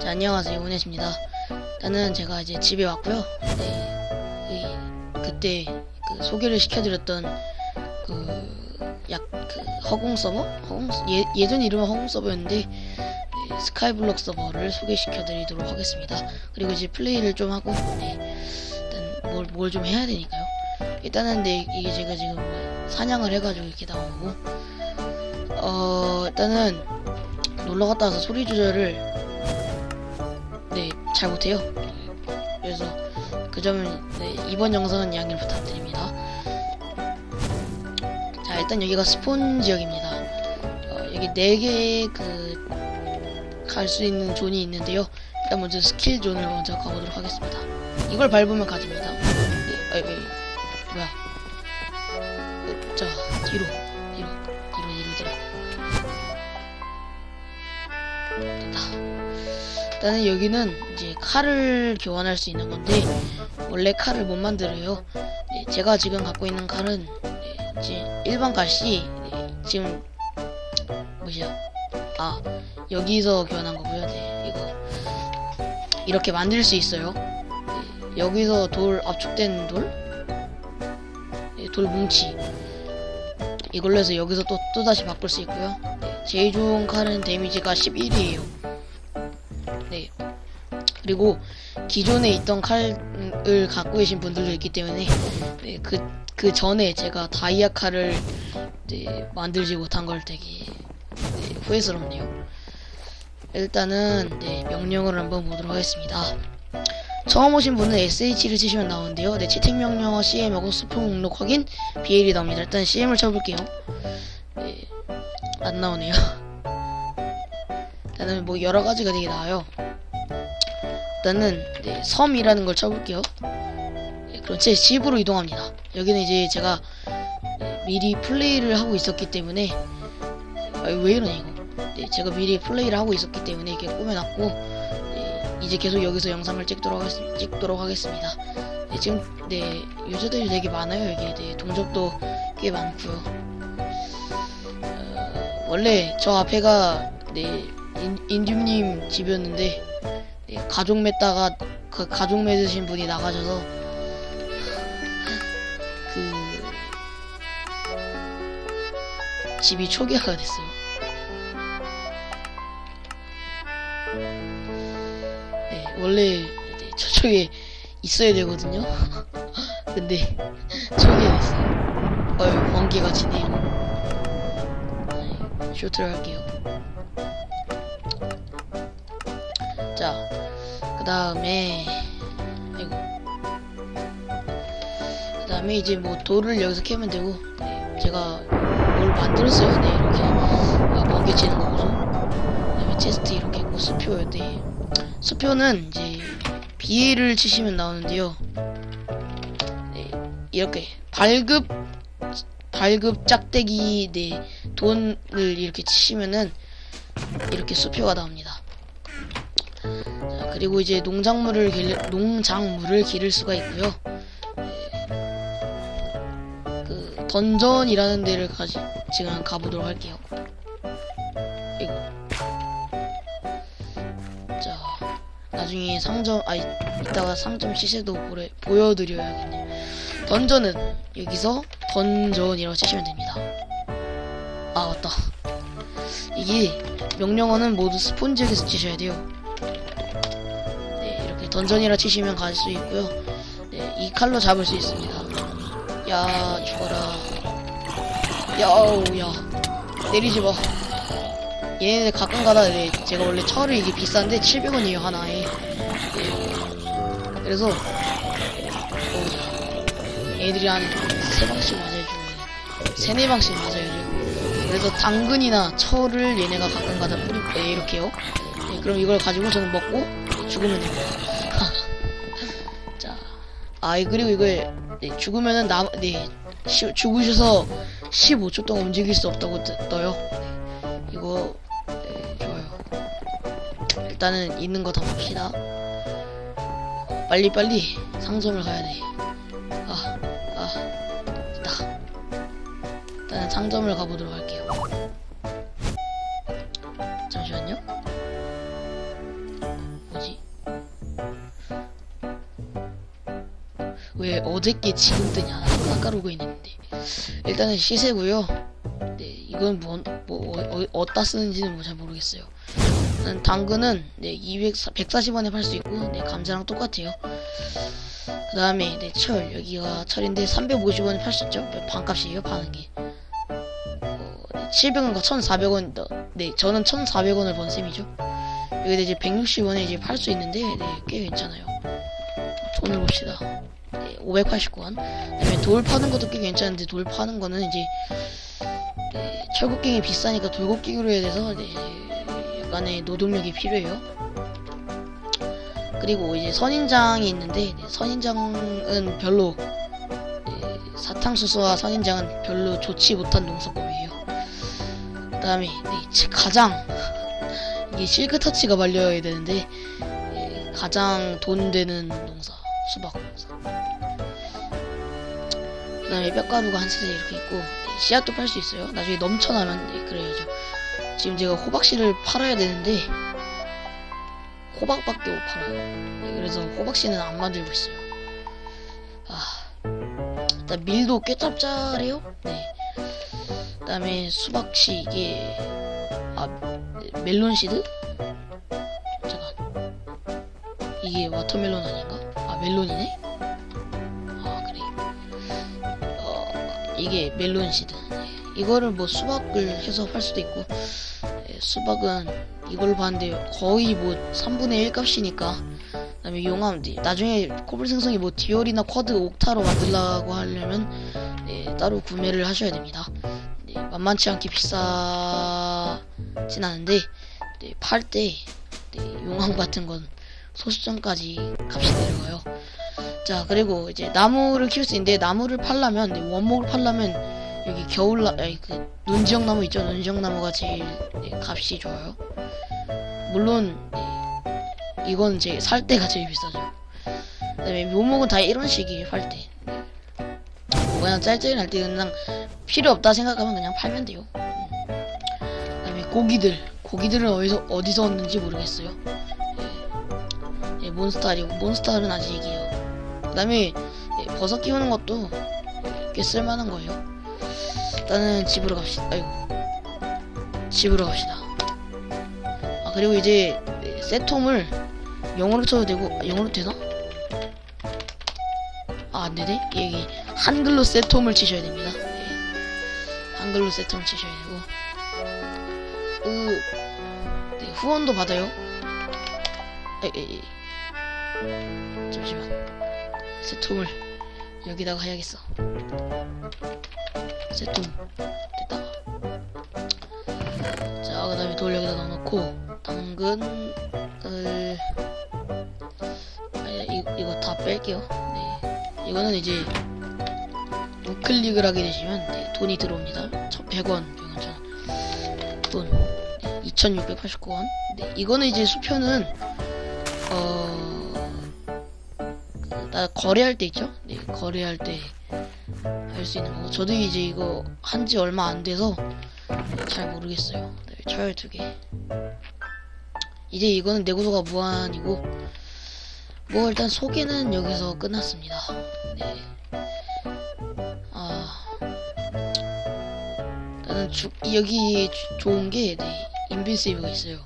자, 안녕하세요. 오넷입니다. 일단은 제가 이제 집에 왔고요. 네, 이, 그때 그 소개를 시켜드렸던 그, 약, 그, 허공 서버? 허공, 예, 예전 이름은 허공 서버였는데, 네, 스카이블록 서버를 소개시켜드리도록 하겠습니다. 그리고 이제 플레이를 좀 하고, 네, 일단 뭘, 뭘 좀 해야 되니까요. 일단은 네, 이게 제가 지금 뭐 사냥을 해가지고 이렇게 나온 거고, 어, 일단은 놀러 갔다 와서 소리 조절을 네, 잘 못해요. 그래서 그 점은 네, 이번 영상은 양해를 부탁드립니다. 자, 일단 여기가 스폰 지역입니다. 어, 여기 4개의 그 갈 수 있는 존이 있는데요. 일단 먼저 스킬 존을 먼저 가보도록 하겠습니다. 이걸 밟으면 가집니다. 네, 어이, 어이, 뭐야? 어, 자, 뒤로, 일단은 여기는 이제 칼을 교환할 수 있는 건데 원래 칼을 못 만들어요. 네, 제가 지금 갖고 있는 칼은 네, 이제 일반 칼이 네, 지금 뭐시야? 아 여기서 교환한 거고요. 네, 이거 이렇게 만들 수 있어요. 네, 여기서 돌 압축된 돌, 네, 돌 뭉치 이걸로 해서 여기서 또 또다시 바꿀 수 있고요. 네, 제일 좋은 칼은 데미지가 11이에요. 네. 그리고 기존에 있던 칼을 갖고 계신 분들도 있기 때문에 네, 그, 그 전에 제가 다이아 칼을 네, 만들지 못한 걸 되게 네, 후회스럽네요. 일단은 네, 명령을 한번 보도록 하겠습니다. 처음 오신 분은 SH를 치시면 나오는데요. 네, 채팅 명령어 CM하고 스폰 목록 확인 BL이 나옵니다. 일단 CM을 쳐볼게요. 네, 안 나오네요. 일단은 뭐 여러 가지가 되게 나와요. 일단은 네, 섬이라는 걸 쳐볼게요. 네, 그럼 제 집으로 이동합니다. 여기는 이제 제가 네, 미리 플레이를 하고 있었기 때문에 아, 왜 이러냐 이거. 네, 제가 미리 플레이를 하고 있었기 때문에 이렇게 꾸며놨고 네, 이제 계속 여기서 영상을 찍도록, 하겠, 찍도록 하겠습니다. 네, 지금 네 유저들이 되게 많아요 여기. 네, 동접도 꽤 많고요. 어, 원래 저 앞에가 네 인, 인듀님 집이었는데 네, 가족 맺다가 그 가족 맺으신 분이 나가셔서 그 집이 초기화가 됐어요. 네, 원래 네, 저쪽에 있어야 되거든요. 근데 초기화 됐어요. 어휴, 번개가 지네요. 네, 쇼트를 할게요. 그 다음에, 아이고. 그 다음에 이제 뭐 돌을 여기서 캐면 되고, 네, 제가 뭘 만들었어요. 네, 이렇게. 아, 번개 치는 거 보소. 그 다음에 체스트 이렇게 있고, 수표요. 네. 수표는 이제 비애를 치시면 나오는데요. 네, 이렇게 발급, 발급 짝대기, 네, 돈을 이렇게 치시면은 이렇게 수표가 나옵니다. 자, 그리고 이제 농작물을 길, 농작물을 기를 수가 있고요. 네. 그 던전이라는 데를 가지 지금 가보도록 할게요. 이거. 자, 나중에 상점 아 이따가 상점 시세도 보래, 보여드려야겠네요. 던전은 여기서 던전이라고 치시면 됩니다. 아 맞다. 이게 명령어는 모두 스폰지역에서 치셔야 돼요. 네, 이렇게 던전이라 치시면 갈 수 있고요. 네, 이 칼로 잡을 수 있습니다. 야, 죽어라. 야우, 야. 내리지 마. 얘네들 가끔 가다, 네, 제가 원래 철을 이게 비싼데 700원이에요, 하나에. 네. 그래서, 어, 얘들이 한 3방씩 맞아주고, 3, 4방씩 맞아야죠. 그래서 당근이나 철을 얘네가 가끔 가다 뿌리, 네, 이렇게요. 네, 그럼 이걸 가지고 저는 먹고 죽으면 됩니다. 자, 아, 그리고 이걸 네, 죽으면은 남, 네, 시, 죽으셔서 15초 동안 움직일 수 없다고 뜨, 떠요. 네, 이거 네, 좋아요. 일단은 있는 거 다 봅시다. 빨리 빨리 상점을 가야 돼. 장점을 가보도록 할게요. 잠시만요. 뭐지? 왜 어저께 지금 뜨냐? 아까 로그인했는데. 일단은 시세고요. 네, 이건 뭐, 뭐 어, 어, 디다 쓰는지는 뭐 잘 모르겠어요. 당근은 네, 240원에 팔 수 있고 네, 감자랑 똑같아요. 그 다음에 네, 철 여기가 철인데 350원에 팔 수 있죠 반값이에요 파는 게 700원과 1400원 네 저는 1400원을 번 셈이죠. 여기다 이제 160원에 이제 팔 수 있는데 네, 꽤 괜찮아요. 돈을 봅시다. 네, 589원. 그다음에 돌 파는 것도 꽤 괜찮은데 돌 파는 거는 이제 네, 철곡갱이 비싸니까 돌곡갱이로 해야 돼서 네, 약간의 노동력이 필요해요. 그리고 이제 선인장이 있는데 네, 선인장은 별로 네, 사탕수수와 선인장은 별로 좋지 못한 농사법이에요 그 다음에 네, 가장 이게 실크터치가 말려야 되는데 예, 가장 돈 되는 농사 수박 농사. 그 다음에 뼈가루가 한 세대 이렇게 있고 네, 씨앗도 팔 수 있어요. 나중에 넘쳐나면 네, 그래야죠. 지금 제가 호박씨를 팔아야 되는데 호박밖에 못 팔아요. 네, 그래서 호박씨는 안 만들고 있어요. 아 일단 밀도 꽤 짭짤해요? 네 그 다음에 수박씨 이게 아 멜론 시드? 잠깐 이게 워터멜론 아닌가? 아 멜론이네? 아 그래 어 이게 멜론 시드 네. 이거를 뭐 수박을 해서 팔 수도 있고 네, 수박은 이걸로 봤는데 거의 뭐 3분의 1 값이니까 그 다음에 용암 네, 나중에 코블 생성이 뭐 디올이나 쿼드 옥타로 만들라고 하려면 네, 따로 구매를 하셔야 됩니다 네, 만만치 않게 비싸진 않은데 네, 팔때 네, 용암 같은 건 소수점까지 값이 내려가요. 자 그리고 이제 나무를 키울 수 있는데 나무를 팔려면 네, 원목을 팔려면 여기 겨울나 아니 그 눈지역 나무 있죠 눈지역 나무가 제일 네, 값이 좋아요. 물론 네, 이건 제 살 때가 제일 비싸죠. 그다음에 묘목은 다 이런 식이에요 팔 때. 네. 그냥 짤짤할 때 그냥 필요 없다 생각하면 그냥 팔면 돼요. 음. 그다음에 고기들 고기들은 어디서 어디서 얻는지 모르겠어요. 예, 예, 몬스타리고 몬스타는 아직이에요. 그 다음에 예, 버섯 키우는 것도 예, 꽤 쓸만한 거예요. 일단은 집으로 갑시다. 아이고 집으로 갑시다. 아 그리고 이제 예, 세톰을 영어로 쳐도 되고 아, 영어로 되나? 아 안되네 여기 한글로 세톰을 치셔야 됩니다 예. 한글로 세톰 치셔야 되고. 그 네, 후원도 받아요. 에에에. 잠시만. 세톰을 여기다가 해야겠어. 세톰 됐다. 자그 다음에 돌 여기다 넣어놓고 당근을 아니 이, 이거 다 뺄게요. 네. 이거는 이제 우클릭을 하게 되시면 네, 돈이 들어옵니다 1,100원 100원 돈 네, 2,689원 네 이거는 이제 수표는 어... 나 거래할 때 있죠? 네 거래할 때 할 수 있는 거고 저도 이제 이거 한 지 얼마 안 돼서 잘 모르겠어요 네, 철 두 개 이제 이거는 내구도가 무한이고 뭐 일단 소개는 여기서 끝났습니다. 네. 주, 여기 주, 좋은 게 네, 인벤 세이브가 있어요.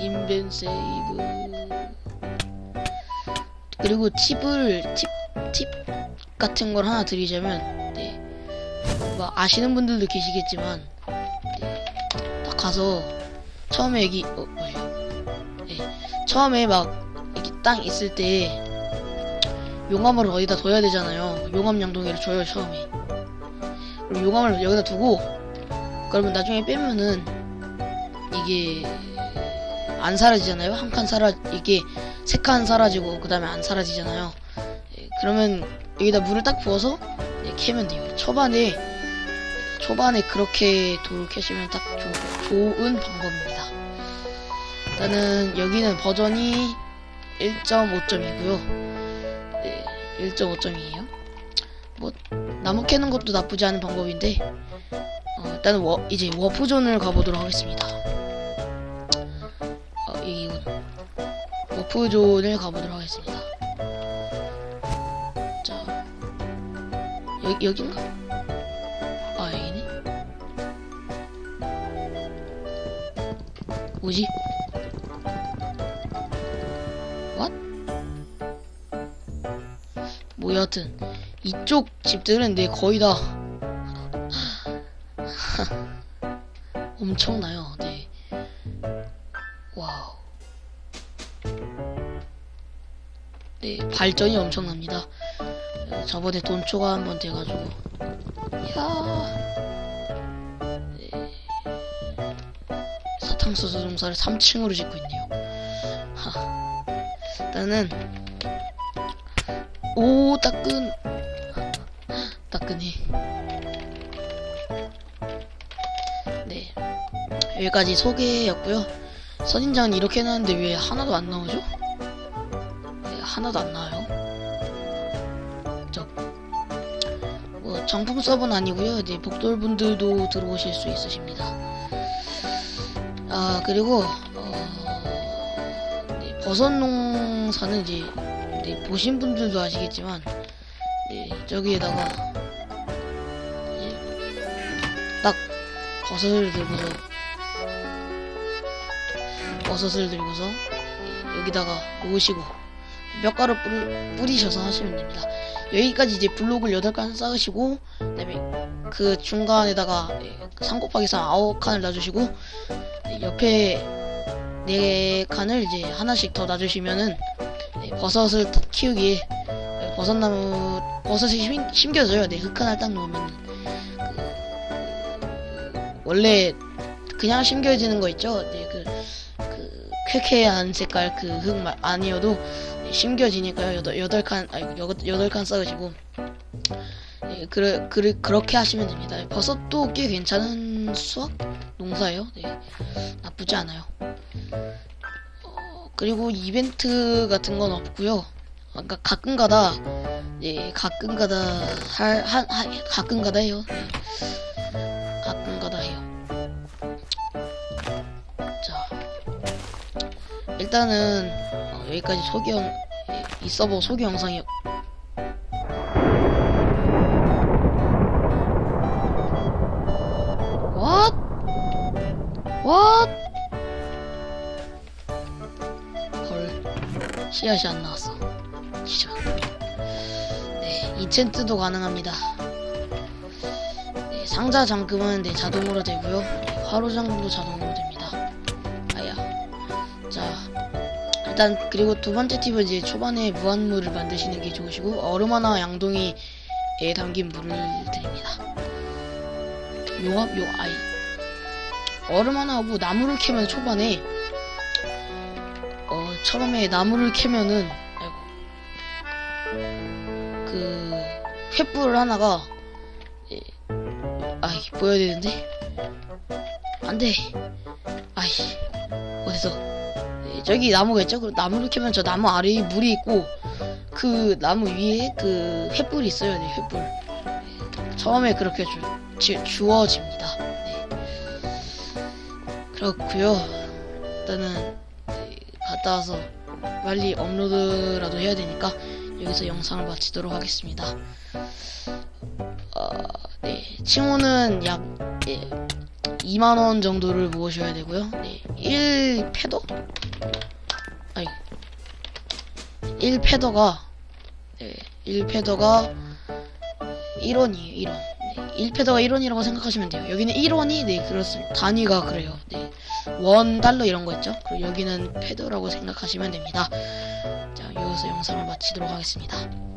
인벤 세이브 그리고 팁을 팁, 팁 같은 걸 하나 드리자면 네. 뭐 아시는 분들도 계시겠지만 네. 딱 가서 처음에 여기 어 뭐예요? 네. 처음에 막 이렇게 땅 있을 때 용암을 어디다 둬야 되잖아요. 용암 양동이를 줘요 처음에. 그럼 용암을 여기다 두고 그러면 나중에 빼면은 이게 안 사라지잖아요. 한 칸 사라 이게 세 칸 사라지고 그 다음에 안 사라지잖아요. 예, 그러면 여기다 물을 딱 부어서 예, 캐면 돼요. 초반에 초반에 그렇게 돌을 캐시면 딱 조, 좋은 방법입니다. 일단은 여기는 버전이 1.5점이고요. 네, 1.5점이에요. 뭐 나무 캐는 것도 나쁘지 않은 방법인데 어, 일단은 워, 이제 워프존을 가보도록 하겠습니다. 어, 이건 워프존을 가보도록 하겠습니다. 여기 여긴가? 아 여기네. 뭐지? What? 뭐 여하튼 이쪽 집들은 네 거의 다 엄청나요. 네. 와우. 네, 발전이 엄청납니다. 어, 저번에 돈 초과 한번 돼가지고. 야 네. 사탕수수 농사를 3층으로 짓고 있네요. 하. 일단은, 오, 따끈. 따끈해. 네. 여기까지 소개였고요. 선인장은 이렇게 해놨는데 왜 하나도 안 나오죠? 네, 하나도 안 나와요. 저, 뭐, 정품 서버는 아니고요. 이제 복돌분들도 들어오실 수 있으십니다. 아, 그리고, 어, 네, 버섯 농사는 이제, 네, 보신 분들도 아시겠지만, 네, 저기에다가, 버섯을 들고서, 버섯을 들고서, 예, 여기다가 놓으시고, 몇 가루 뿌리, 뿌리셔서 하시면 됩니다. 여기까지 이제 블록을 8칸 쌓으시고, 그 다음에 그 중간에다가 3 곱하기 3 9칸을 놔주시고, 네, 옆에 4칸을 이제 하나씩 더 놔주시면은, 네, 버섯을 타- 키우기에, 네, 버섯나무, 버섯이 심, 심겨져요. 네, 흙 하나 딱 놓으면. 그, 원래, 그냥 심겨지는 거 있죠? 네, 그, 그, 쾌쾌한 색깔 그 흙 아니어도, 심겨지니까요. 여덟, 여덟 칸, 아니, 여덟, 칸 쌓으시고. 예, 그래, 그래, 그렇게 하시면 됩니다. 버섯도 꽤 괜찮은 수확 농사예요. 네. 나쁘지 않아요. 어, 그리고 이벤트 같은 건 없고요. 아까 가끔 가다, 예, 가끔 가다, 할, 한, 하, 가끔 가다 해요. 네. 일단은, 어, 여기까지 소개 영, 예, 이 서버 소개 영상이 What? What? 헐 씨앗이 안 나왔어 시전 네 이첸트도 가능합니다 네, 상자 잠금은 네, 자동으로 되고요 네, 화로 잠금도 자동 일단 그리고 두 번째 팁은 이제 초반에 무한물을 만드시는 게 좋으시고 얼음 하나 양동이에 담긴 물을 드립니다. 용합 용 아이. 얼음 하나 하고 나무를 캐면 초반에 어 처음에 나무를 캐면은 아이고. 그 횃불 하나가 예, 아이 보여야 되는데. 안돼. 아이 어디서 네, 저기 나무가 있죠? 그 나무를 캐면 저 나무 아래에 물이 있고 그 나무 위에 그 횃불이 있어요. 네, 횃불. 네, 처음에 그렇게 주, 주, 주어집니다. 네. 그렇고요. 일단은 네, 갔다 와서 빨리 업로드라도 해야 되니까 여기서 영상을 마치도록 하겠습니다. 어, 네, 칭호는 약 예, 2만원 정도를 모으셔야 되고요. 네, 1패더? 아니, 1패더가, 네, 1패더가 1원이에요, 1원. 네, 1패더가 1원이라고 생각하시면 돼요. 여기는 1원이, 네, 그렇습니다. 단위가 그래요. 네, 원, 달러 이런 거 있죠? 그리고 여기는 패더라고 생각하시면 됩니다. 자, 여기서 영상을 마치도록 하겠습니다.